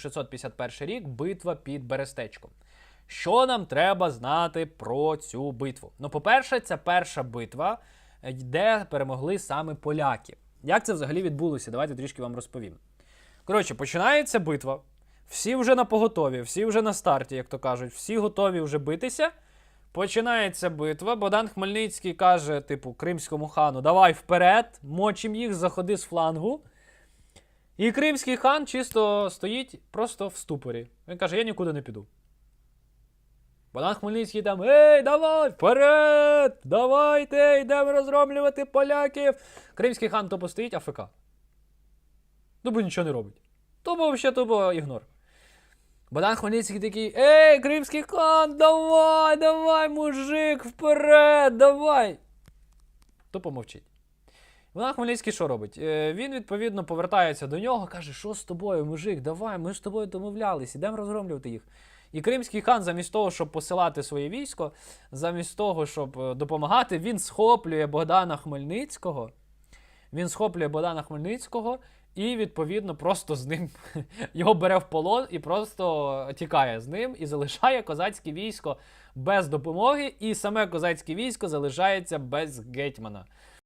651 рік битва під Берестечком. Що нам треба знати про цю битву? Ну, по-перше, це перша битва, е, де перемогли саме поляки. Як це взагалі відбулося? Давайте трішки вам розповім. Коротше, починається битва. Всі вже на поготові, всі вже на старті, як то кажуть, всі готові вже битися. Починається битва. Богдан Хмельницький каже, типу, кримському хану: давай вперед, мочим їх, заходи з флангу. І кримський хан чисто стоїть просто в ступорі. Він каже: я нікуди не піду. Богдан Хмельницький там: Ей, давай, вперед! Давайте, йдемо розгромлювати поляків. Кримський хан тупо стоїть, АФК. Тупо нічого не робить. Тупо взагалі тупо ігнор. Богдан Хмельницький такий: Ей, кримський хан, давай, давай, мужик, вперед, давай. Тупо мовчить. Богдан Хмельницький що робить? Е, він, відповідно, повертається до нього, каже, що з тобою, мужик, давай, ми ж з тобою домовлялись, ідемо розгромлювати їх. І кримський хан, замість того, щоб посилати своє військо, замість того, щоб е, допомагати, він схоплює Богдана Хмельницького. Він схоплює Богдана Хмельницького і, відповідно, просто з ним його бере в полон і просто тікає з ним і залишає козацьке військо без допомоги, і саме козацьке військо залишається без гетьмана.